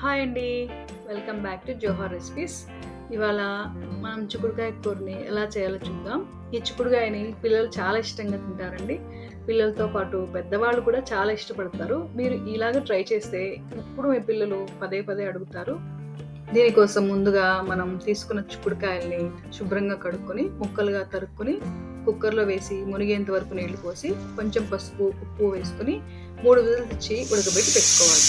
Hi అండి. Welcome back to Johar recipes ఇవాళ మనం చిక్కుడుకాయ కూరని ఎలా చేయాలో చూద్దాం. ఈ చిక్కుడుకాయని పిల్లలు చాలా ఇష్టంగా తింటారండి. పిల్లలతో పాటు పెద్దవాళ్ళు కూడా చాలా ఇష్టపడతారు. మీరు ఇలాగ ట్రై చేస్తే ఇప్పుడు మీ పిల్లలు పదే పదే అడుగుతారు. దీనికోసం ముందుగా మనం తీసుకున్న చిక్కుడుకాయల్ని శుభ్రంగా కడుక్కొని ముక్కలుగా తరుక్కొని కుక్కర్లో వేసి మునిగేంత వరకు నీళ్ళు పోసి కొంచెం పసుపు ఉప్పు వేసుకుని మూడు విధులు తెచ్చి ఉడకబెట్టి పెట్టుకోవాలి.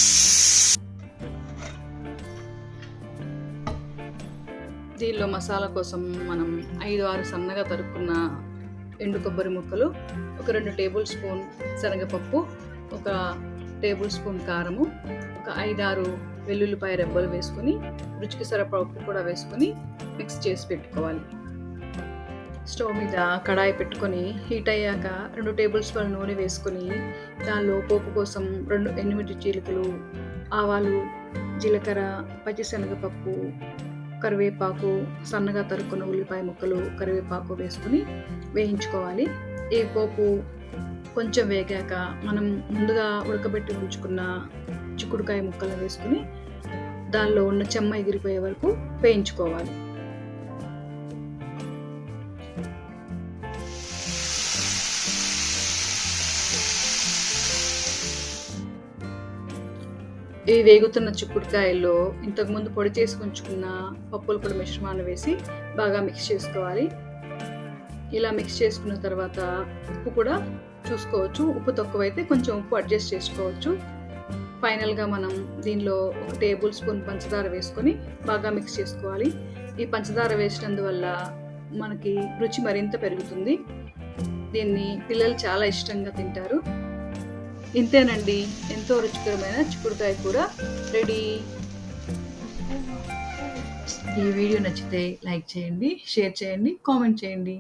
దీనిలో మసాలా కోసం మనం ఐదు ఆరు సన్నగా తరుక్కున్న ఎండు కొబ్బరి ముక్కలు ఒక రెండు టేబుల్ స్పూన్ శనగపప్పు ఒక టేబుల్ స్పూన్ కారము ఒక ఐదారు వెల్లుల్లిపాయ రెబ్బలు వేసుకొని రుచికి సరిపడా ఉప్పు కూడా వేసుకొని మిక్స్ చేసి పెట్టుకోవాలి. స్టవ్ మీద కడాయి పెట్టుకొని హీట్ అయ్యాక రెండు టేబుల్ స్పూన్ నూనె వేసుకొని దానిలో పోపు కోసం రెండు ఎనిమిది చీలికలు ఆవాలు జీలకర్ర పచ్చిశనగపప్పు కరివేపాకు సన్నగా తరుక్కున్న ఉల్లిపాయ ముక్కలు కరివేపాకు వేసుకుని వేయించుకోవాలి. ఈ పోపు కొంచెం వేగాక మనం ముందుగా ఉడకబెట్టి ఉంచుకున్న చిక్కుడుకాయ ముక్కలు వేసుకుని దానిలో ఉన్న చెమ్మ ఎగిరిపోయే వరకు వేయించుకోవాలి. ఈ వేగుతున్న చిక్కుడుకాయల్లో ఇంతకుముందు పొడి చేసి ఉంచుకున్న పప్పుల పొడి మిశ్రమాన్ని వేసి బాగా మిక్స్ చేసుకోవాలి. ఇలా మిక్స్ చేసుకున్న తర్వాత ఉప్పు కూడా చూసుకోవచ్చు. ఉప్పు తక్కువైతే కొంచెం ఉప్పు అడ్జస్ట్ చేసుకోవచ్చు. ఫైనల్గా మనం దీనిలో ఒక టేబుల్ స్పూన్ పంచదార వేసుకొని బాగా మిక్స్ చేసుకోవాలి. ఈ పంచదార వేసినందువల్ల మనకి రుచి మరింత పెరుగుతుంది. దీన్ని పిల్లలు చాలా ఇష్టంగా తింటారు. ఇంతేనండి. ఎంతో రుచికరమైన చిక్కుడుకాయ కూర రెడీ. ఈ వీడియో నచ్చితే లైక్ చేయండి షేర్ చేయండి కామెంట్ చేయండి.